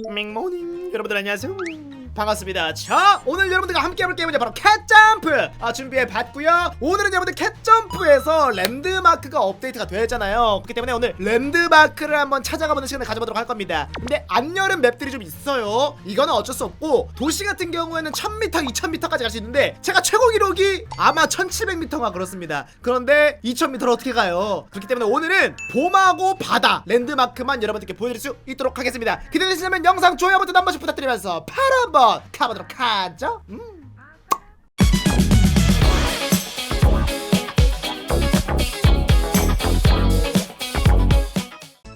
밍모닝. 여러분들 안녕하세요 반갑습니다. 자 오늘 여러분들과 함께 해볼 게임은 바로 캣점프! 아, 준비해 봤고요. 오늘은 여러분들 캣점프에서 랜드마크가 업데이트가 되었잖아요. 그렇기 때문에 오늘 랜드마크를 한번 찾아가보는 시간을 가져보도록 할 겁니다. 근데 안 열은 맵들이 좀 있어요. 이거는 어쩔 수 없고 도시 같은 경우에는 1000m 2000m까지 갈 수 있는데 제가 최고 기록이 아마 1700m가 그렇습니다. 그런데 2000m를 어떻게 가요? 그렇기 때문에 오늘은 봄하고 바다 랜드마크만 여러분들께 보여드릴 수 있도록 하겠습니다. 기대되시면 영상 좋아요 버튼 한 번씩 부탁드리면서 바로 한번 가보도록 하죠. 음.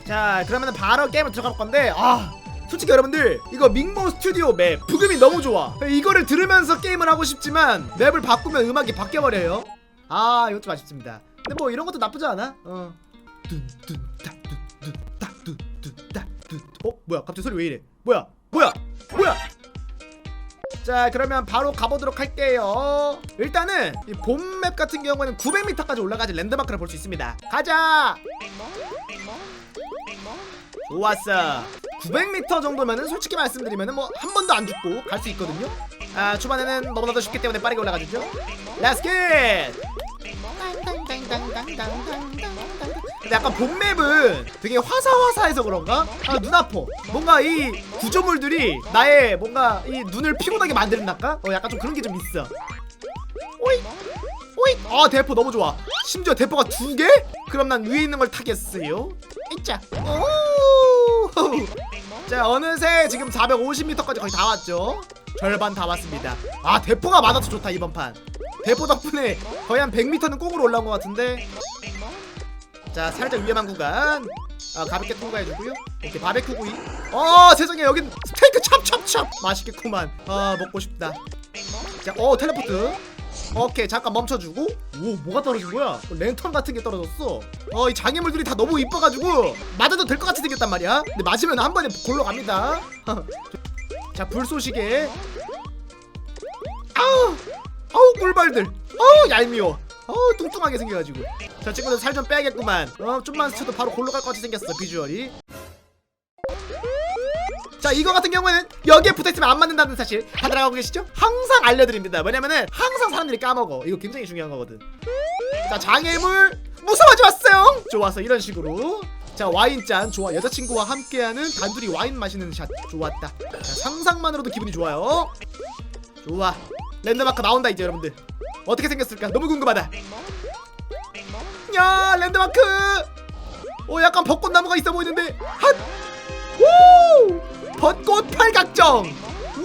자 그러면 바로 게임을 들어갈 건데 아 솔직히 여러분들 이거 밍모 스튜디오 맵 부금이 너무 좋아. 이거를 들으면서 게임을 하고 싶지만 맵을 바꾸면 음악이 바뀌어버려요. 아 이것 좀 아쉽습니다. 근데 뭐 이런 것도 나쁘지 않아? 어. 어 뭐야? 갑자기 소리 왜 이래? 뭐야? 뭐야? 뭐야 자 그러면 바로 가보도록 할게요. 일단은 이본맵 같은 경우에는 900m까지 올라가지 랜드마크를 볼 수 있습니다. 가자! 좋았어. 900m 정도면은 솔직히 말씀드리면은 뭐 한 번도 안 죽고 갈 수 있거든요. 아 초반에는 너무나도 쉽기 때문에 빠르게 올라가주죠. 렛츠 겟 근데 약간 본 맵은 되게 화사화사해서 그런가? 아, 눈 아파. 뭔가 이 구조물들이 나의 뭔가 이 눈을 피곤하게 만드는달까? 어, 약간 좀 그런 게 좀 있어. 오이, 오이. 아, 대포 너무 좋아. 심지어 대포가 두 개? 그럼 난 위에 있는 걸 타겠어요. 이자. 오. 자, 어느새 지금 450m까지 거의 다 왔죠. 절반 다 왔습니다. 아, 대포가 많아서 좋다 이번 판. 대포 덕분에 거의 한 100m는 꽁으로 올라온 것 같은데 자 살짝 위험한 구간. 아 가볍게 통과해주고요. 오케이 바베큐 구이. 어 세상에 여긴 스테이크 찹찹찹. 맛있겠구만. 아 먹고 싶다. 자어 텔레포트. 오케이 잠깐 멈춰주고. 오 뭐가 떨어진 거야? 랜턴 같은 게 떨어졌어. 어 이 장애물들이 다 너무 이뻐가지고 맞아도 될 것 같이 생겼단 말이야. 근데 맞으면 한 번에 골로 갑니다. 자 불쏘시개 아우 아우 꿀발들. 아우 얄미워 어우 뚱뚱하게 생겨가지고. 저 친구들 살 좀 빼야겠구만. 어 좀만 스쳐도 바로 골로 갈 것 같이 생겼어 비주얼이. 자 이거 같은 경우에는 여기에 붙어있으면 안 맞는다는 사실 다들 알고 계시죠? 항상 알려드립니다. 뭐냐면은 항상 사람들이 까먹어. 이거 굉장히 중요한 거거든. 자 장애물 무서워지 왔어요. 좋았어 이런 식으로. 자 와인잔 좋아. 여자친구와 함께하는 단둘이 와인 마시는 샷 좋았다. 자, 상상만으로도 기분이 좋아요. 좋아. 랜드마크 나온다 이제 여러분들 어떻게 생겼을까? 너무 궁금하다. 야 랜드마크! 오 약간 벚꽃 나무가 있어 보이는데. 핫 오 벚꽃 팔각정!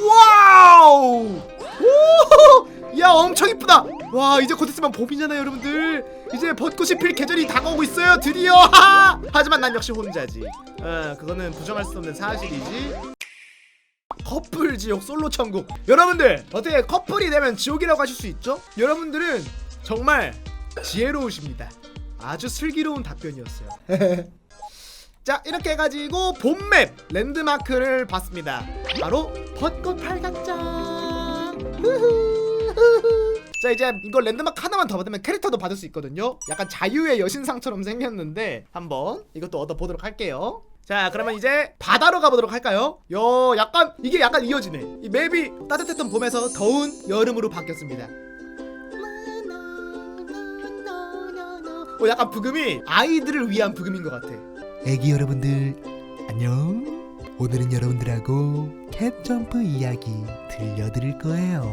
와우! 오 야 엄청 이쁘다. 와 이제 곧 있으면 봄이잖아요 여러분들. 이제 벚꽃이 필 계절이 다가오고 있어요 드디어! 하지만 난 역시 혼자지. 어 그거는 부정할 수 없는 사실이지 커플 지옥 솔로 천국. 여러분들 어떻게 커플이 되면 지옥이라고 하실 수 있죠? 여러분들은 정말 지혜로우십니다. 아주 슬기로운 답변이었어요. 자 이렇게 해가지고 본맵 랜드마크를 봤습니다. 바로 벚꽃 후후. 자 이제 이거 랜드마크 하나만 더 받으면 캐릭터도 받을 수 있거든요. 약간 자유의 여신상처럼 생겼는데 한번 이것도 얻어보도록 할게요 자 그러면 이제 바다로 가보도록 할까요? 요 약간 이게 약간 이어지네 이 맵이 따뜻했던 봄에서 더운 여름으로 바뀌었습니다 어 약간 부금이 아이들을 위한 부금인 것 같아 애기 여러분들 안녕. 오늘은 여러분들하고 캣점프 이야기 들려드릴 거예요.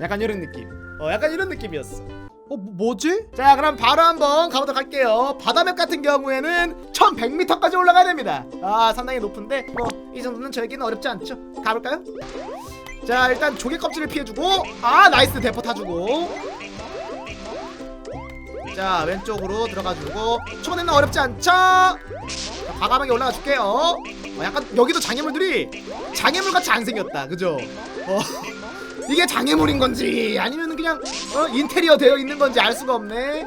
약간 이런 느낌 어 약간 이런 느낌이었어 어 뭐, 뭐지? 자 그럼 바로 한번 가보도록 할게요 바다맵 같은 경우에는 1100m까지 올라가야 됩니다 아 상당히 높은데 뭐 이 정도는 저에게는 어렵지 않죠 가볼까요? 자 일단 조개 껍질을 피해주고 아 나이스 대포 타주고 자 왼쪽으로 들어가주고 초반에는 어렵지 않죠? 자, 과감하게 올라가 줄게요 어, 약간 여기도 장애물들이 장애물같이 안 생겼다 그죠? 어. 이게 장애물인 건지 아니면 그냥 어, 인테리어 되어 있는 건지 알 수가 없네.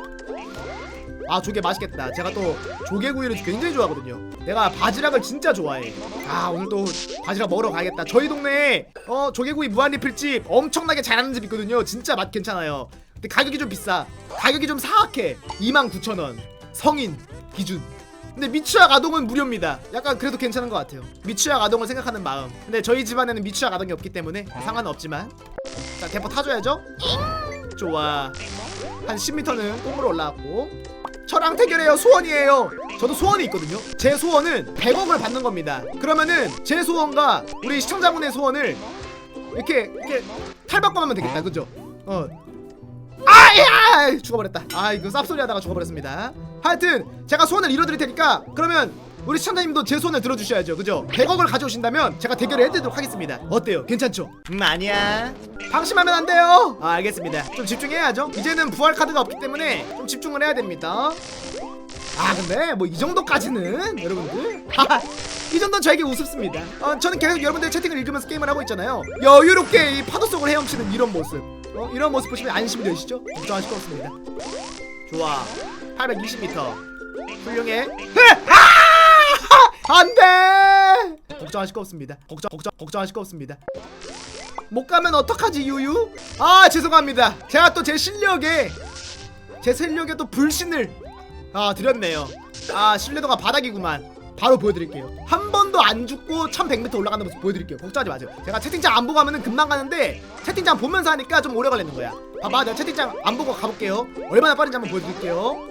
아 조개 맛있겠다. 제가 또 조개구이를 굉장히 좋아하거든요. 내가 바지락을 진짜 좋아해. 아 오늘 또 바지락 먹으러 가야겠다. 저희 동네에 어 조개구이 무한리필집 엄청나게 잘하는 집 있거든요. 진짜 맛 괜찮아요. 근데 가격이 좀 비싸. 가격이 좀 사악해. 29,000원. 성인 기준. 근데 미취학 아동은 무료입니다. 약간 그래도 괜찮은 것 같아요. 미취학 아동을 생각하는 마음. 근데 저희 집안에는 미취학 아동이 없기 때문에 상관은 없지만. 자, 대포 타줘야죠. 좋아. 한 10m는 꽁으로 올라왔고. 저랑 대결해요. 소원이에요. 저도 소원이 있거든요. 제 소원은 100억을 받는 겁니다. 그러면은 제 소원과 우리 시청자분의 소원을 이렇게 이렇게 탈바꿈하면 되겠다. 그죠? 어. 아야! 죽어버렸다. 아 이거 쌉소리 하다가 죽어버렸습니다. 하여튼 제가 소원을 이뤄드릴 테니까 그러면 우리 시청자님도 제 소원을 들어주셔야죠. 그죠? 100억을 가져오신다면 제가 대결을 해드리도록 하겠습니다. 어때요? 괜찮죠? 음 아니야. 방심하면 안 돼요. 아 알겠습니다. 좀 집중해야죠. 이제는 부활 카드가 없기 때문에 좀 집중을 해야 됩니다. 아 근데 뭐 이 정도까지는 여러분들 이 정도는 저에게 우습습니다 어, 저는 계속 여러분들 채팅을 읽으면서 게임을 하고 있잖아요 여유롭게 이 파도 속을 헤엄치는 이런 모습 어, 이런 모습 보시면 안심이 되시죠? 걱정하실 거 없습니다 좋아 820m 훌륭해. 흐! 아! 안 돼! 걱정하실 거 없습니다. 걱정 걱정 걱정하실 거 없습니다. 못 가면 어떡하지 유유? 아 죄송합니다. 제가 또 제 실력에 제 실력에 또 불신을 아 드렸네요. 아 신뢰도가 바닥이구만. 바로 보여드릴게요. 한 번도 안 죽고 1100m 올라가는 모습 보여드릴게요. 걱정하지 마세요. 제가 채팅창 안 보고 하면은 금방 가는데 채팅창 보면서 하니까 좀 오래 걸리는 거야 봐봐 내가 채팅창 안 보고 가볼게요. 얼마나 빠른지 한번 보여드릴게요.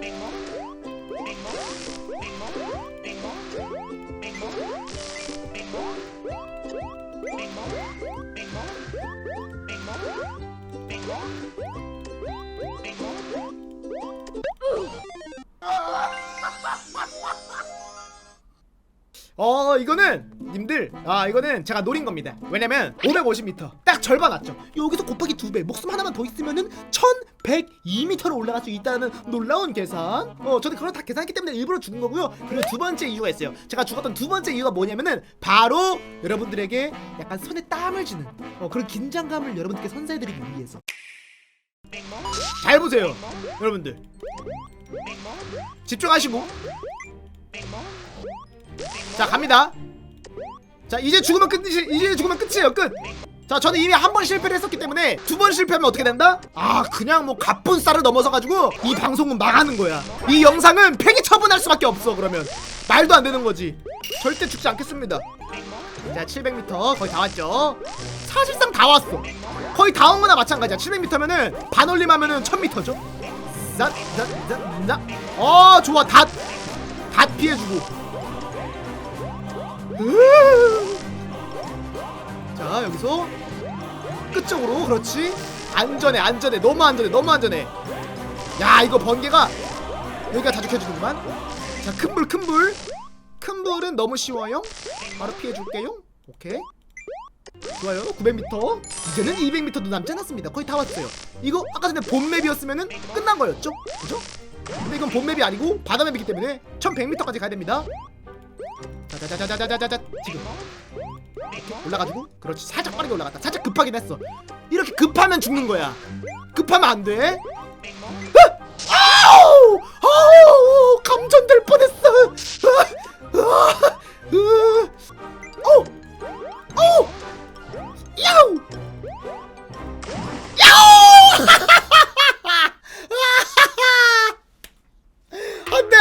어 이거는 님들 아 이거는 제가 노린 겁니다. 왜냐면 550m 딱 절반 왔죠. 여기서 곱하기 2배 목숨 하나만 더 있으면은 1102m로 올라갈 수 있다는 놀라운 계산. 어 저는 그걸 다 계산했기 때문에 일부러 죽은 거고요. 그리고 두 번째 이유가 있어요. 제가 죽었던 두 번째 이유가 뭐냐면은 바로 여러분들에게 약간 손에 땀을 주는 어 그런 긴장감을 여러분들께 선사해드리기 위해서. 잘 보세요 여러분들. 집중하시고. 자 갑니다 자 이제 죽으면 끝이지 이제 죽으면 끝이에요. 끝 자 저는 이미 한 번 실패를 했었기 때문에 두 번 실패하면 어떻게 된다? 아 그냥 뭐 가쁜 쌀을 넘어서 가지고 이 방송은 망하는 거야. 이 영상은 폐기 처분할 수밖에 없어 그러면. 말도 안 되는 거지. 절대 죽지 않겠습니다. 자 700m 거의 다 왔죠? 사실상 다 왔어. 거의 다 온 거나 마찬가지야. 700m면은 반올림 하면은 1000m죠? 어 좋아. 닷. 닷 피해주고 자 여기서 끝쪽으로 그렇지. 안전해 안전해. 너무 안전해 너무 안전해. 야 이거 번개가 여기가 자축해주는구만. 자 큰불 큰불. 큰불은 너무 쉬워요. 바로 피해줄게요. 오케이. 좋아요. 900m 이제는 200m도 남지 않았습니다. 거의 다 왔어요. 이거 아까 전에 봄맵이었으면은 끝난 거였죠? 그죠? 근데 이건 봄맵이 아니고 바다맵이기 때문에 1100m까지 가야 됩니다. 자자자자자자자자 지금 올라가지고 그렇지. 살짝 빠르게 올라갔다. 살짝 급하긴 했어. 이렇게 급하면 죽는 거야. 급하면 안돼. 아우! 아우! 감전될 뻔했어. 아, 아, 으, 어, 어, 야우! 야우! 안돼!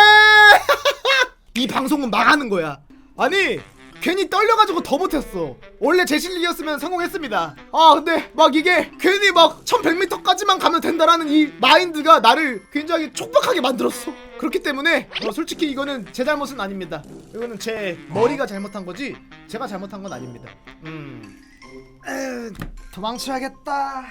이 방송은 망하는 거야. 아니 괜히 떨려가지고 더 못했어. 원래 제 실력이었으면 성공했습니다. 아 근데 막 이게 괜히 막 1100m까지만 가면 된다라는 이 마인드가 나를 굉장히 촉박하게 만들었어. 그렇기 때문에 어, 솔직히 이거는 제 잘못은 아닙니다. 이거는 제 머리가 잘못한 거지 제가 잘못한 건 아닙니다. 음. 에휴, 도망쳐야겠다.